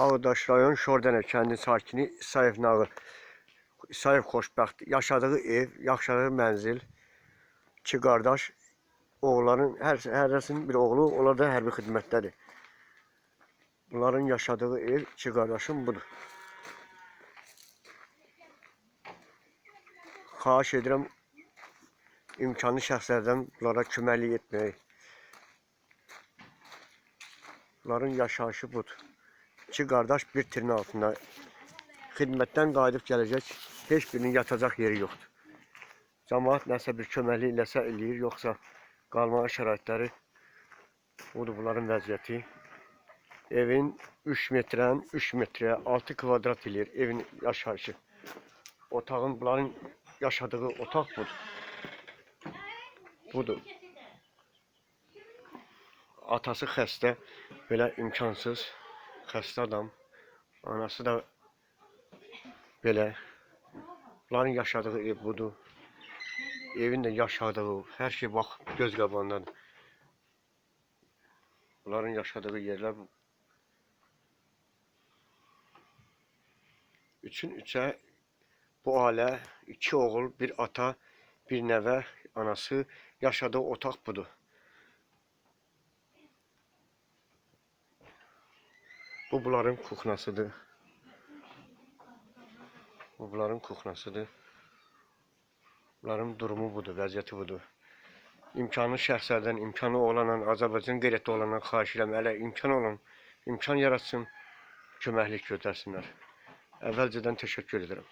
Ağdaş rayon Şordənə kəndi sakini İsayev Nağı. İsayev xoşbəxt. Yaşadığı ev, yaşadığı mənzil. İki qardaş. Oğulların hər hərəsinin bir oğlu, onlar da hərbi xidmətdədir. Bunların yaşadığı ev, iki qardaşın budur. Xahiş edirəm imkanlı şəxslərdən bunlara köməklik etmək. Bunların yaşayışı budur. İki qardaş bir tirin altında xidmətdən qayıdıb gələcək. Heç birinin yatacaq yeri yoxdur. Cəmaət nəsə bir köməklik eləsə eləyir, yoxsa qalmağa şəraitləri budur bunların vəziyyəti. Evin 3 metrən 3 metrəyə 6 kvadrat eləyir evin yaşayışı. Otağın bunların yaşadığı otaq budur. Budur. Atası xəstə, belə imkansız xəstə adam. Anası da belə. Bunların yaşadığı ev budur. Evin də yaşadığı, hər şey bax göz qabağındadır. Bunların yaşadığı yerlər. Üçün üçə bu ailə iki oğul, bir ata, bir nəvə, anası yaşadığı otaq budur. Bu bunların kuxnasıdır. Bu bunların kuxnasıdır. Bunların durumu budur, vəziyyəti budur. İmkanlı şəxslərdən, imkanı olanla, Azərbaycan qeyrətli olanla xahiş edirəm, hələ imkan olan, imkan yaratsın, köməklik göstərsinlər. Əvvəlcədən təşəkkür edirəm.